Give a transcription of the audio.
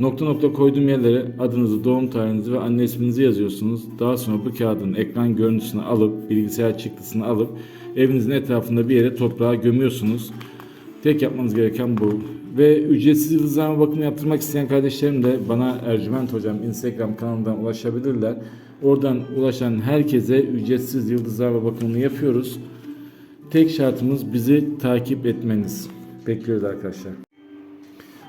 Nokta nokta koyduğum yerlere adınızı, doğum tarihinizi ve anne isminizi yazıyorsunuz. Daha sonra bu kağıdın ekran görüntüsünü alıp, bilgisayar çıktısını alıp evinizin etrafında bir yere toprağa gömüyorsunuz. Tek yapmanız gereken bu. Ve ücretsiz yıldızlama bakımı yaptırmak isteyen kardeşlerim de bana Ercüment Hocam Instagram kanalından ulaşabilirler. Oradan ulaşan herkese ücretsiz yıldızlama bakımını yapıyoruz. Tek şartımız bizi takip etmeniz. Bekliyoruz arkadaşlar.